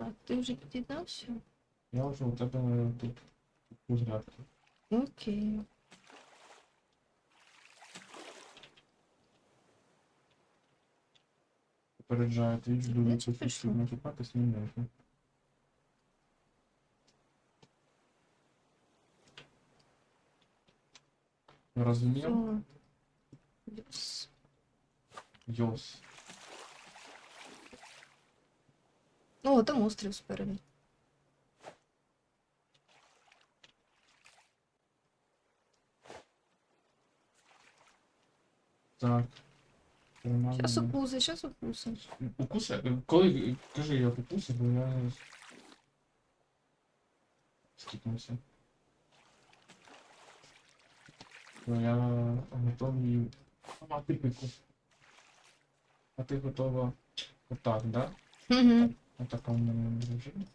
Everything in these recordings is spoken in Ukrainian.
Так, ти вже під'єднався? Я вже у тебе тут у зарядку. Окей. Попереджаю, твіч Ну, дивиться це пішло. фішки, натикатись не можна. Розумів? Все. Yes. Йос. О, там острів спереду. Так. Щас укуси, щас укуси. Укуси? Коли кажи, я укуси, бо я скіпнувся. Бо я готовий. А ти пику. А ти готова отак, да? Угу. Режимі.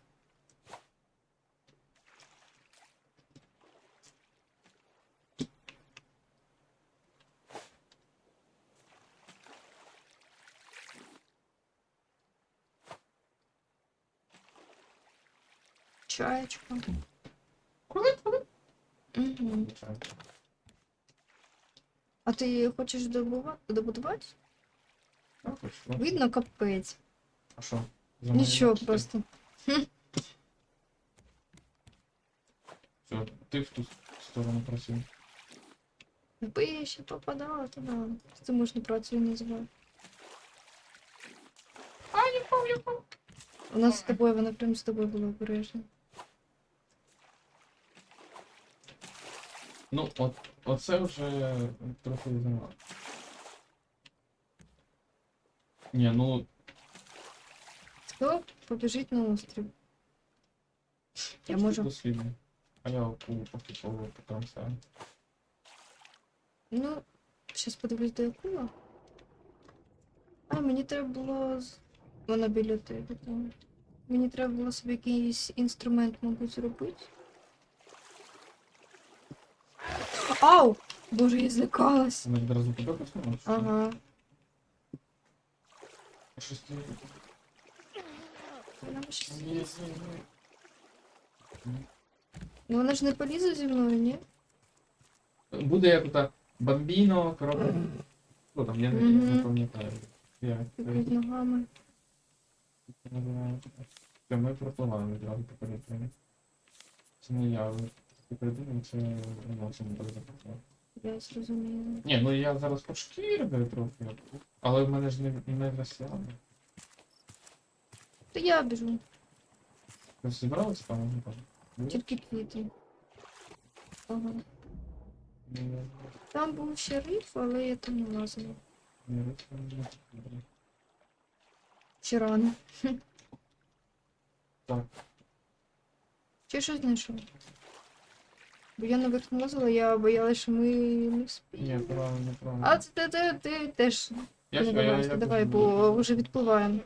Чаєчка. Коли? Коли? Угу. А ти хочеш добудувати? Видно, капець. А що? Нічого просто. Все, ти в ту сторону працюй. Якби я ще попадала, то да. Це можна працею називати. А, я пав, я пав. У нас з тобою, вона прям з тобою була обережна. Ну, от, оце вже трохи занадто. Ні, ну, Хто побіжить на острів? Я можу. дослідний. А я поки по. Ну, щас подивлюсь до якого. А, мені треба було. Вона біля тебе там. Мені треба було собі якийсь інструмент, мабуть, зробити. Ау! Боже, я злякалась. Вона відразу тебе посунула? Ага. Щось ти... Вона. Ну вона ж не полізе зі мною, ні? Буде як ота бамбіно, коробка. Ну там, я не, не пам'ятаю. Я, Під ногами. Все, ми пропливаємо відразу попередньо. Це не я, ти придумав, це емоціями буде запропонувати. Я зрозуміла. Ні, ну я зараз пошкірюю трохи, але в мене ж не, не засіло. То я біжу, Ви зібралися там? Тільки квіти. Ага. Там був шериф, але я там не лазила. ні, ні, ні, ні. Ще рано. Так. Чи щось знайшов? Бо я наверх не лазила, я боялась, що ми не Ні, вспіємо. правильно, правильно. А це ти, ти, ти теж я, я, я, я давай, бо вже відпливаємо.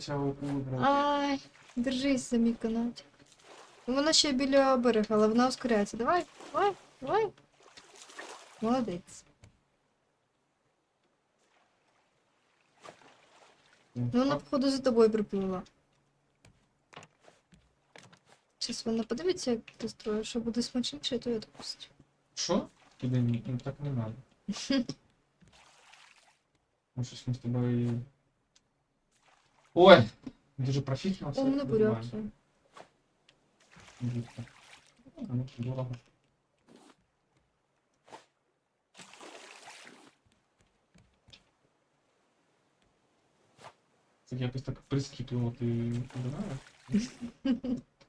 Цього брати. Ай, держись за мій канатик. Ну, Вона ще біля берега, але вона ускоряється. Давай, давай, давай. Молодець. Ну вона, походу, за тобою приплила. Зараз вона подивиться, як ти строїш, що буде смачніше, то я допустю. Що? Туди ні, ну так не надо. Ну щось ми з тобою. Ой! Дуже профітно все. О, мене буряк. називаємо. Дітка. Ну, дорого. Це якось так прискіпливо ти знаєш?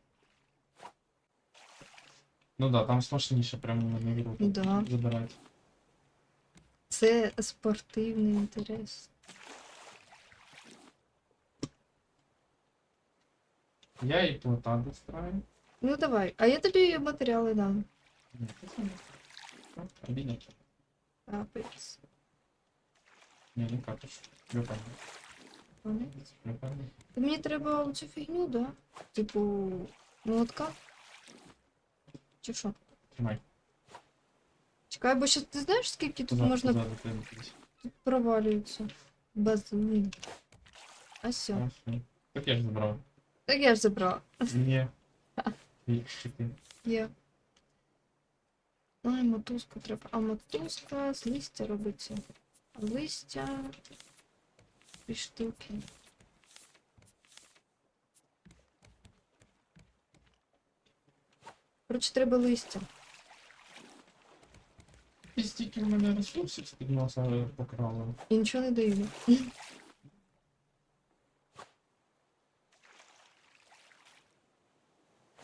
Ну да, там смачніше прямо на віру Да. забирати. Це спортивний інтерес. Я і плота достраю. Ну давай, а я тобі матеріали дам. Ні, це саме. Обідняки. Капець. Ні, не катиш. Я певний. Вони. Я певний. Та Мені треба цю фігню, да? Типу, молотка? Чи що? Тримай. Чекай, бо ще ти знаєш, скільки тут Позаду, можна позаду тебе десь. провалюється? Базин. А все. А, все. Так я ж забрав. Так я ж забрала. Ні. Ні, чекай. Є. Ну і мотузку треба. А мотузка з листя робиться. А листя. Дві штуки. Коротше, треба листя. І стільки в мене ресурсів з під носа покрали. І нічого не даю.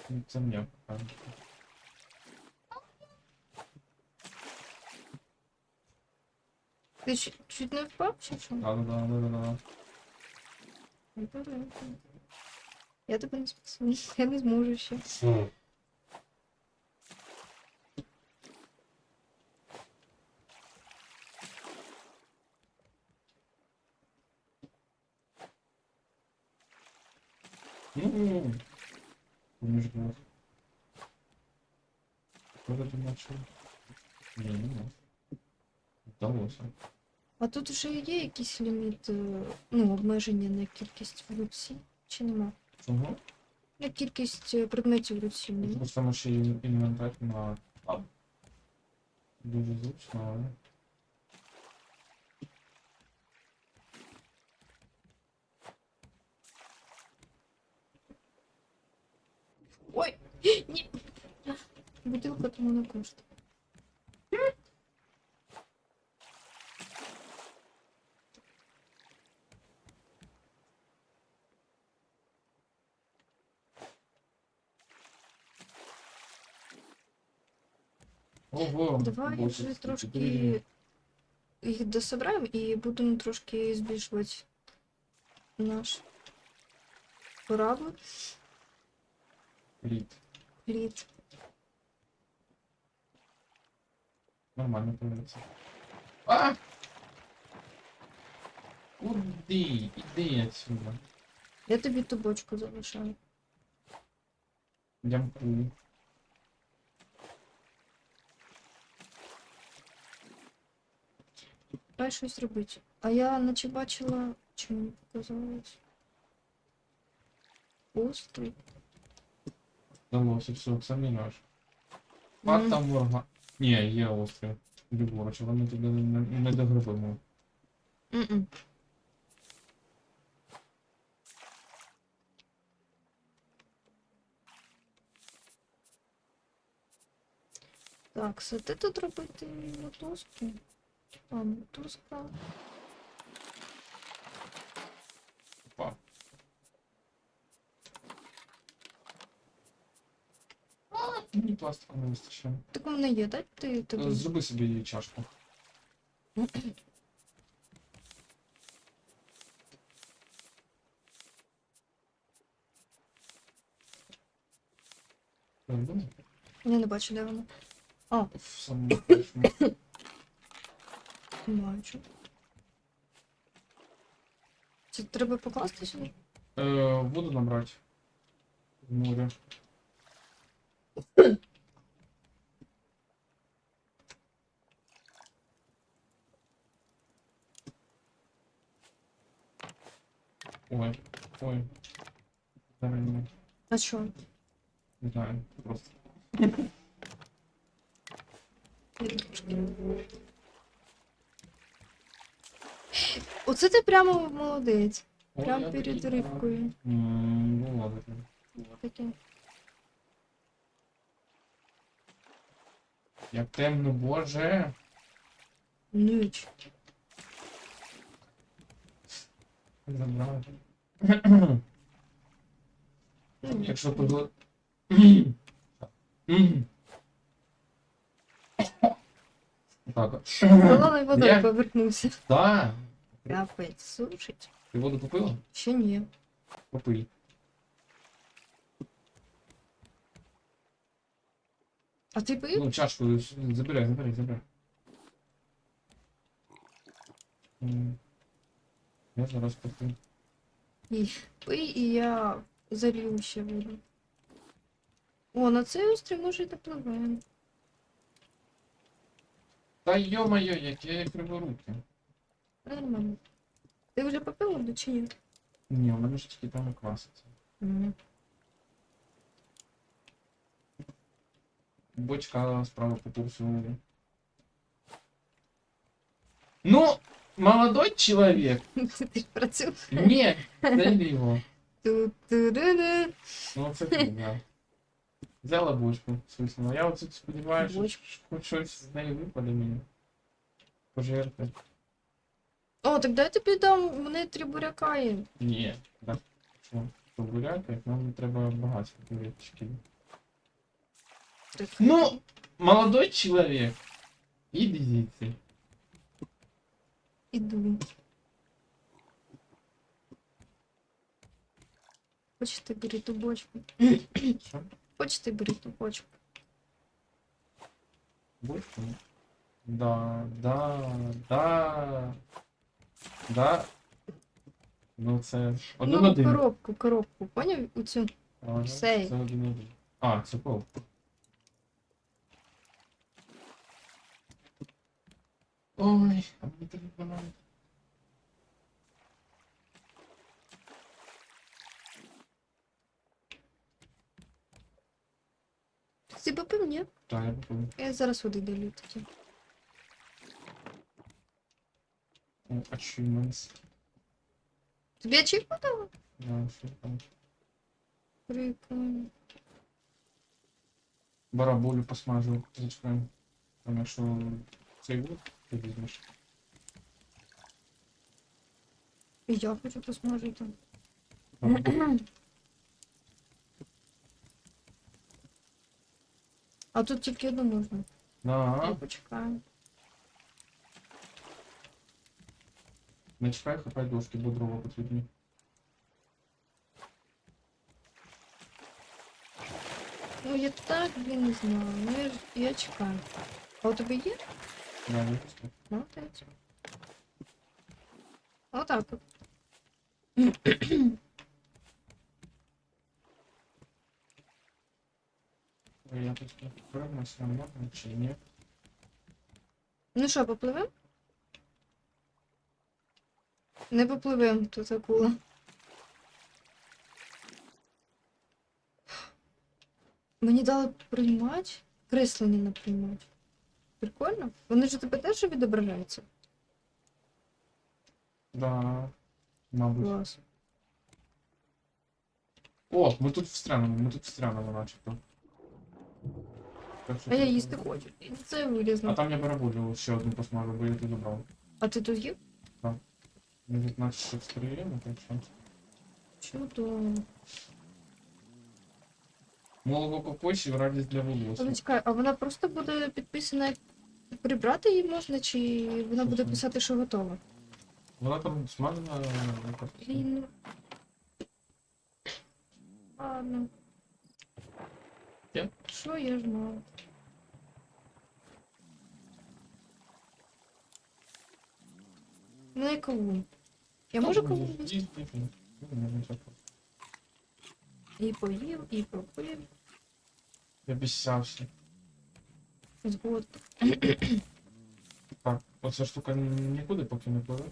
Ну, Це мені покажуть. Ти чуть, чуть не впав чи що? Да, да, да, да, да. Я тебе не спасу. Я не зможу ще. Ну, Ні, не. Вдалося. А тут вже є якийсь ліміт, е, ну, обмеження на кількість в руці, чи нема? Чого? На кількість е, предметів в руці. Тому що ще інвентар на таб. Дуже зручно, але. Бутилка тому не коштує. Ого! Давай боже, вже скільки трошки друзів. їх дособираємо і будемо трошки збільшувати наш корабль. Лід. Лід. Нормально появиться. А! Куди? Іди отсюда. Я тобі ту бочку залишаю. Дякую. Давай щось робити. А я наче бачила, чи мені показалось. Острий. Вдалося, все, це мінаж. Мгм. Факт там ворога. Ні, є острів. Ліворуч, але ми туди не, не догребимо. Мгм. Так, все ти тут робити мотузки. А, мотузка. Опа. А, мені пластику не вистачає. Так у мене є, дать ти Е, тобі? Зроби собі чашку. Я не бачу, де вона. В самому першому. Бачу. Це треба покласти сюди? Е, Воду набрати. В море. Ой, ой. Зараз не, А що? не знаю, просто. Оце ти прямо молодець. Прям перед рибкою. М, Ну ладно. Таке. Як темно, боже. Ніч. Забрали. Ну, Якщо погло... Так. Холодною водою Я- повернувся. Да. Капець, сушить. Ти воду попила? Ще ні. Попий. А ти пив? Ну, чашку забирай, забирай, забирай. Я зараз попив. І пий, і я залью ще воду. О, на цей острів може і допливаємо. Та йо-моє, яке криворуке. Нормально. Ти вже попив воду чи ні? Ні, у мене ж тільки там і кваситься. Ні. Бочка справа по курсу. Ну, молодой человек. Ти працюєш. Ні, це його. Ну, це да. Взяла бочку, свиснула. Я оце сподіваюся, що хоч щось з неї випаде мені. Пожерти. О, так дай тобі дам, вони три буряка є. Ні, так. Що? То нам треба багато бурячків. Ну, молодой человек. Звідси. Іду. Хочете бери ту бочку. Що? Хочете бери ту бочку. Бочку? Да, да, да. Да. Ну це один ну, один. коробку, коробку, поняв? У цю. Ага, Сей. Це один один. А, це пол. Ой, а мені треба банан. Ти попив, ні? Так, я попробую. Я зараз води долю тоді. О, Achievements. Тобі ачівку дала? Да, що там. Прикольно. Бараболю посмажу. Зачекаємо. Там якщо цей год ти візьмеш. І я хочу посмажити. Бараболю. А тут тільки одну можна. Я Да, почекаю. не чекай, хапай дошки, бо дрова потрібні. Ну я так, блін, не знаю. Ну я, ж- я чекаю. А у тебе є? Молодець. Отак Я тут впевнився, можна чи ні. Ну що, попливем? Не попливем, тут акула. Мені дали приймати, креслення на приймати. Прикольно. Вони ж у тебе теж відображаються. Да, мабуть. Клас. О, ми тут встрянемо, ми тут встрянемо начебто. Так що А я тут- їсти хочу. І це А там я барабулю ще одну посмажу, бо я тут забрав. А ти тут їв? Ми тут наче щось так що. Чудово. Молоко кокосів, радість для волосся. чекай, а вона просто буде підписана, як прибрати її можна, чи вона буде писати, що готова? Вона там смажена. е, картошка. Блін. Ладно. Що я ж мала? Ну і кавун. Я можу кавун їсть, їсти? Ну, можна. І поїв, і попив. Я обіцявся. Згод. Так, оця штука нікуди поки не пливе.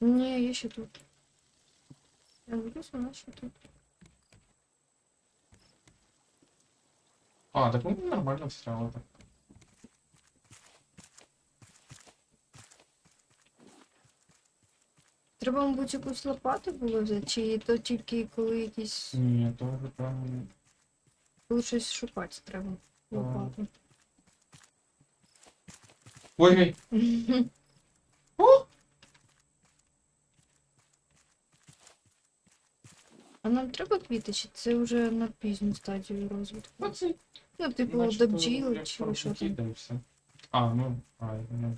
Ні, я ще тут. Я дивлюсь, вона ще тут. А, так ну нормально встряло так. Треба, мабуть, якусь лопату було взяти, чи то тільки коли якісь. Ні, то вже прям. Щось шукати треба. Лопату. Ой, О! А нам треба квіти, чи це вже на пізню стадію розвитку? оце. Ну, типу, начебто, до чи що там. да і все. А, ну, а, ну,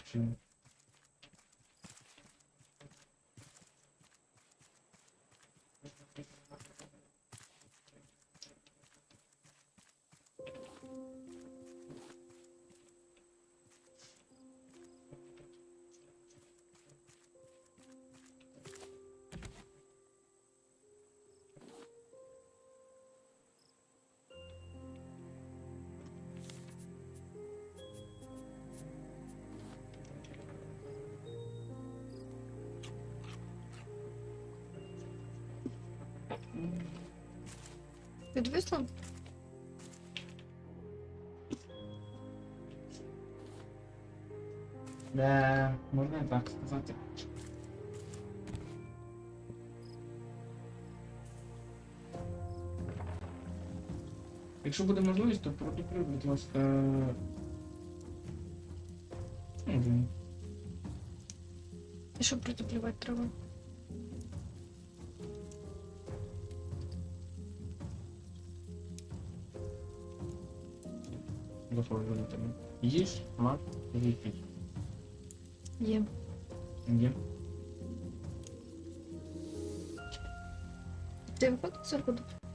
Підвисло? Да, можна і так сказати. Якщо буде можливість, то продуплю, будь ласка. Ну. І що протеплювати треба? До тебе. Їж, мак, випій. Є. Є. Ти виходить з Да.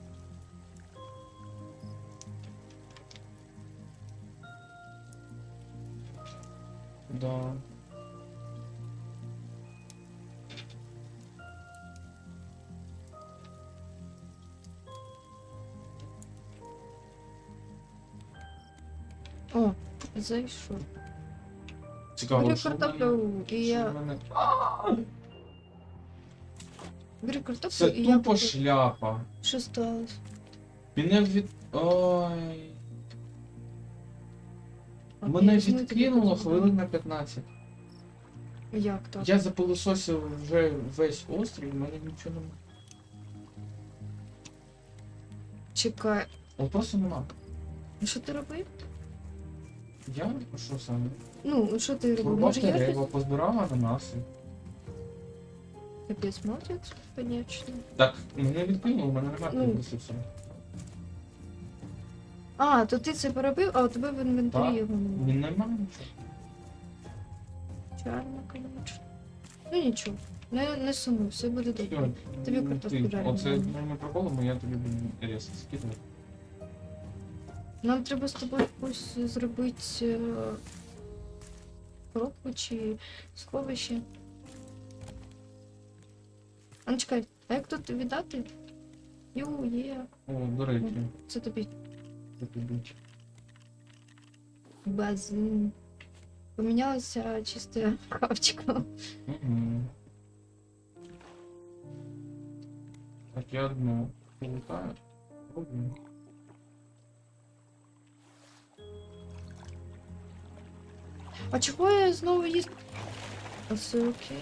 Зайшов. Цікаво, Бери що в картоплю, мене- і я. мене- Бери картоплю, Це і я тупо шляпа. Що сталося? Мене від. Ой. А, Мене тобі відкинуло хвилин на 15. Як так? Я запилососив вже весь острів, в мене нічого немає. Чекай. От просто нема. Ну, Що ти робив? Я що саме? Ну, що ти робив? Може я щось? позбирав ананаси. Капець, молодець, конечно. Так, мене відкинуло, в мене немає Ну. ресурсів. А, то ти це поробив, а у тебе в інвентарі Так. його немає. Він немає нічого. Чарно, конечно. Ну нічого, не, не сумуй, все буде добре. Тобі ну, картоплю Оце дам. моїми приколами я тобі рез скидувати. Нам треба з тобою якусь зробити е, коробку чи сховище. А ну чекай, а як тут віддати? Ю, є. О, до речі, Це тобі це тобі. без. м, Помінялася чисте кавчиком. Угу. Так, я одну. Роблю. А чого я знову їсть? А Все окей.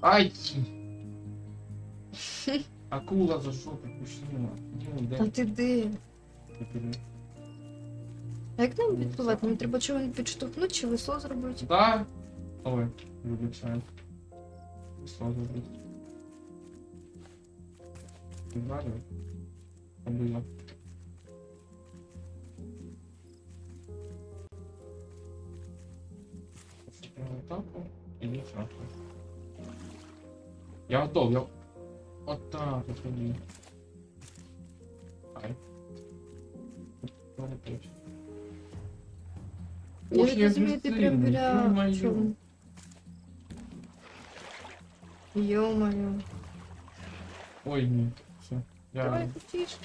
Ай! Акула за жопу пустила. Ну, де А ти де? А як нам відпливати? Нам треба чого підштовхнути чи весло зробити? Да? Ой, вибачаю. Що зробити? Знаю. Або Этапу или шахту. Я готов, я... Вот так вот иди. Ай. Ну, не точно. Я Ох, не розумію, ти прям бесцельный, біля ё-моё. чого. Йо-моє. Ой, нет, все. Я Давай хотіш.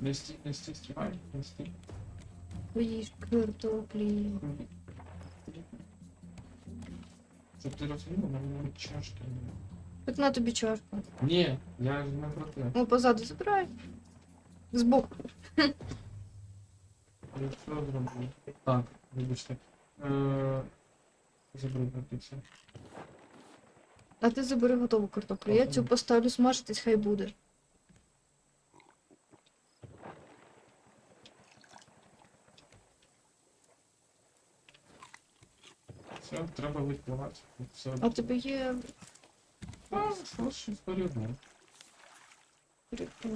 нести, нести, стирай, нести. Поїж картоплі. Щоб ти розумів, у мене чашки. Так на тобі чашку. Ні, я ж не про те. О, позаду забирай. Збоку. Я все зроблю. Так, вибачте. Е, Заберу це. А ти забери готову картоплю. Я цю поставлю смажитись, хай буде. Все, треба відпливати. Все. А тебе є А, що ж, порівняно. прикол.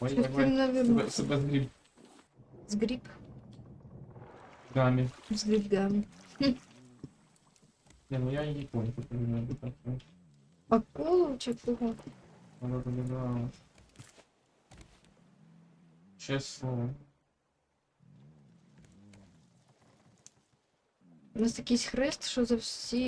Ой, Щас ти давай. мене Себе, вернувся. себе згріб. Згріб. Гамі. З грибгами. Не, ну я її понял, порівняно. Так. Акулу чи кого? Вона виглядала. Чесне. У нас якийсь хрест, що за всі